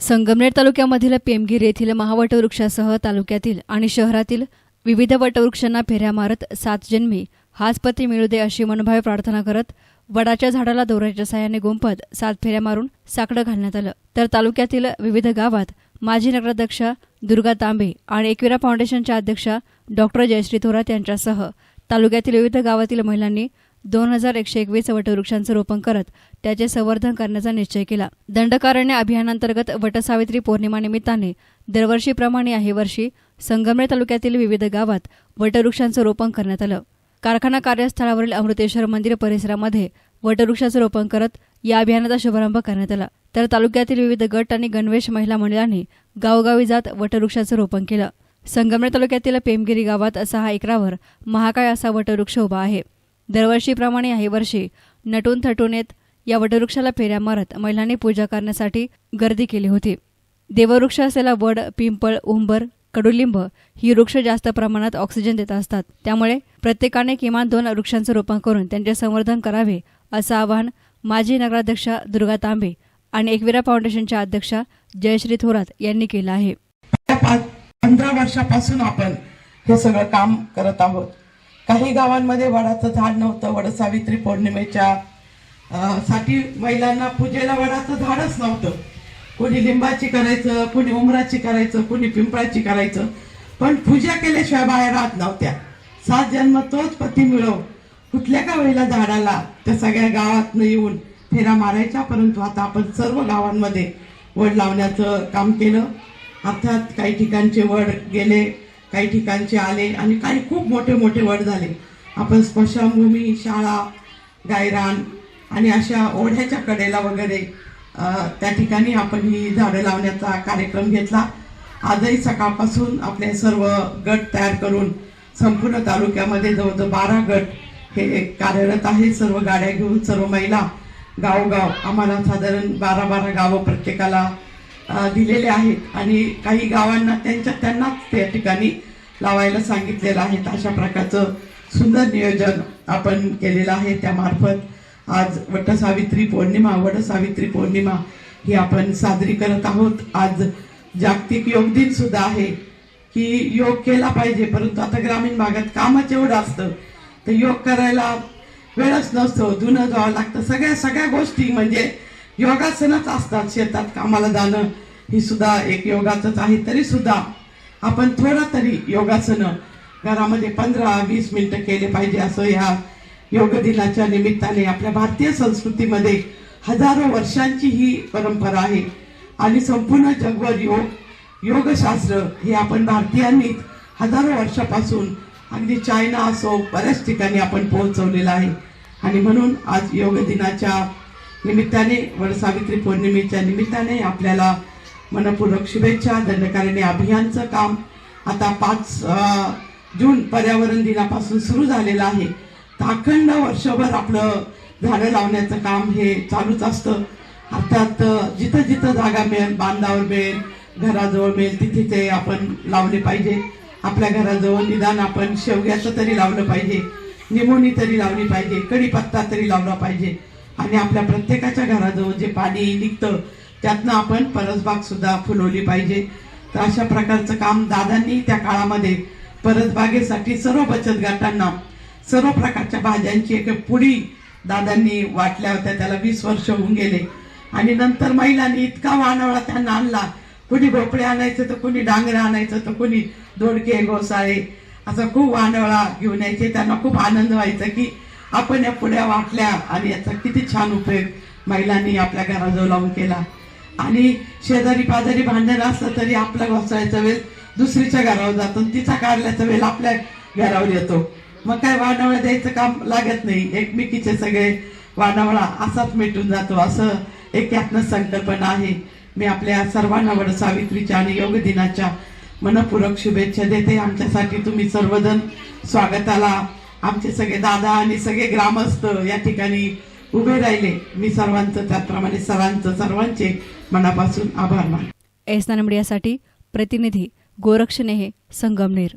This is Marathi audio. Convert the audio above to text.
संगमनेर तालुक्यामधील पेमगिरी येथील महावटवृक्षासह तालुक्यातील आणि शहरातील विविध वटवृक्षांना फेऱ्या मारत सात जन्मी हाच पती मिळू दे अशी मनोभावे प्रार्थना करत वडाच्या झाडाला दोऱ्याच्या साहाय्याने गुंपत सात फेऱ्या मारून साकडं घालण्यात आलं. तर तालुक्यातील विविध गावात माजी नगराध्यक्षा दुर्गा तांबे आणि एकविरा फाउंडेशनच्या अध्यक्षा डॉक्टर जयश्री थोरात यांच्यासह तालुक्यातील विविध गावातील महिलांनी दोन हजार एकशे एकवीस वटवृक्षांचं रोपण करत त्याचे संवर्धन करण्याचा निश्चय केला. दंडकारण्य अभियानांतर्गत वटसावित्री पौर्णिमा निमित्ताने दरवर्षीप्रमाणे याही वर्षी संगमनेर तालुक्यातील विविध गावात वटवृक्षांचं रोपण करण्यात आलं. कारखाना कार्यस्थळावरील अमृतेश्वर मंदिर परिसरामध्ये वटवृक्षाचं रोपण करत या अभियानाचा शुभारंभ करण्यात आला. तर तालुक्यातील विविध गट आणि गणवेश महिला मंडळांनी गावोगावी जात वटवृक्षाचं रोपण केलं. संगमनेर तालुक्यातील पेमगिरी गावात सहा एकरावर महाकाय असा वटवृक्ष उभा आहे. दरवर्षीप्रमाणे याही वर्षी. नटून थटून येत या वटवृक्षाला फेऱ्या मारत महिलांनी पूजा करण्यासाठी गर्दी केली होती. देववृक्ष असलेला वड पिंपळ उंबर कडुलिंब ही वृक्ष जास्त प्रमाणात ऑक्सिजन देत असतात. त्यामुळे प्रत्येकाने किमान दोन वृक्षांचं रोपण करून त्यांचे संवर्धन करावे असं आवाहन माजी नगराध्यक्षा दुर्गा तांबे आणि एकविरा फाउंडेशनच्या अध्यक्षा जयश्री थोरात यांनी केलं आहे. पंधरा वर्षापासून आपण हे सगळं काम करत आहोत. काही गावांमध्ये वडाचं झाड नव्हतं वड सावित्री पौर्णिमेच्या साठी महिलांना पूजेला वडाचं झाडच नव्हतं. कोणी लिंबाची करायचं कोणी उमराची करायचं कोणी पिंपळाची करायचं. पण पूजा केल्याशिवाय बाहेर राहत नव्हत्या. सात जन्म तोच पती मिळव कुठल्या का वेळेला झाडाला? त्या सगळ्या गावातनं येऊन फेरा मारायच्या परंतु आता आपण सर्व गावांमध्ये वड लावण्याचं काम केलं. अर्थात काही ठिकाणचे वड गेले काही ठिकाणचे आले आणि काही खूप मोठे मोठे वड झाले. आपण स्मशानभूमी शाळा गायरान आणि अशा ओढ्याच्या कडेला वगैरे त्या ठिकाणी आपण ही झाडं लावण्याचा कार्यक्रम घेतला. आजही सकाळपासून आपले सर्व गट तयार करून संपूर्ण तालुक्यामध्ये जवळजवळ बारा गट हे कार्यरत आहे. सर्व गाड्या घेऊन सर्व महिला गावोगाव आम्हाला साधारण बारा बारा गावं प्रत्येकाला दिलेले आहेत. आणि काही गावांना त्यांच्या त्यांनाच त्या ठिकाणी लावायला सांगितलेलं आहे. अशा प्रकारचं सुंदर नियोजन आपण केलेलं आहे. त्यामार्फत आज वटसावित्री पौर्णिमा वटसावित्री पौर्णिमा ही आपण साजरी करत आहोत. आज जागतिक योग दिन सुद्धा आहे की योग केला पाहिजे. परंतु आता ग्रामीण भागात कामच एवढं असतं. तर योग करायला वेळच नसतो. जुनं जावं लागतं. सगळ्या सगळ्या गोष्टी म्हणजे योगासनच असतात शेतात कामाला जाणं ही सुद्धा एक योगाचंच आहे. तरी सुद्धा आपण थोडा तरी योगासनं घरामध्ये पंधरा वीस मिनटं केले पाहिजे असं ह्या योग दिनाच्या निमित्ताने आपल्या भारतीय संस्कृतीमध्ये हजारो वर्षांची ही परंपरा आहे. आणि संपूर्ण जगभर योग योगशास्त्र हे आपण भारतीयांनी हजारो वर्षापासून अगदी चायना असो बऱ्याच ठिकाणी आपण पोहोचवलेलं आहे. आणि म्हणून आज योग दिनाच्या निमित्ताने वडसावित्री पौर्णिमेच्या निमित्ताने आपल्याला मनपूर्वक शुभेच्छा दंडकारिणी अभियानचं काम आता पाच जून पर्यावरण दिनापासून सुरू झालेलं आहे. तर अखंड वर्षभर आपलं झाडं लावण्याचं काम हे चालूच असतं. अर्थात जिथं जिथं जागा मिळेल बांधावर मिळेल घराजवळ मिळेल तिथे ते आपण लावले पाहिजे. आपल्या घराजवळ निदान आपण शेवग्याचं तरी लावलं पाहिजे निमोनी तरी लावली पाहिजे कढीपत्ता तरी लावला पाहिजे. आणि आपल्या प्रत्येकाच्या घराजवळ जे पाणी निघतं त्यातनं आपण परसबाग सुद्धा फुलवली पाहिजे. तर अशा प्रकारचं काम दादांनी त्या काळामध्ये परसबागेसाठी सर्व बचत गटांना सर्व प्रकारच्या भाज्यांची एक पुडी दादांनी वाटल्या होत्या त्याला वीस वर्ष होऊन गेले. आणि नंतर महिलांनी इतका वानवळा त्यांना आणला कुणी भोपळे आणायचं तर कुणी डांगरे आणायचं तर कुणी दोडके घोसाळे असं खूप वानवळा घेऊन यायचे. त्यांना खूप आनंद व्हायचा की आपण या पुढ्या वाटल्या आणि याचा किती छान उपयोग महिलांनी आपल्या घराजवळ लावून केला. आणि शेजारी पाजारी भांडण असलं तरी आपला घोसाळ्याचा वेळ दुसरीच्या घरावर जातो आणि तिचा कारल्याचा वेळ आपल्या घरावर येतो. मग काय वानावळा द्यायचं काम लागत नाही. एकमेकीचे सगळे वानावळा असाच मिटून जातो. असं एक यातनं संकल्पना आहे. मी आपल्या सर्वांना वड सावित्रीच्या आणि योग दिनाच्या मनपूरक शुभेच्छा देते. आमच्यासाठी तुम्ही सर्वजण स्वागताला आमचे सगळे दादा आणि सगळे ग्रामस्थ या ठिकाणी उभे राहिले. मी सर्वांचं त्याप्रमाणे सर्वांचं सर्वांचे मनापासून आभार मान एस मीडियासाठी प्रतिनिधी गोरक्षणे हे संगमनेर.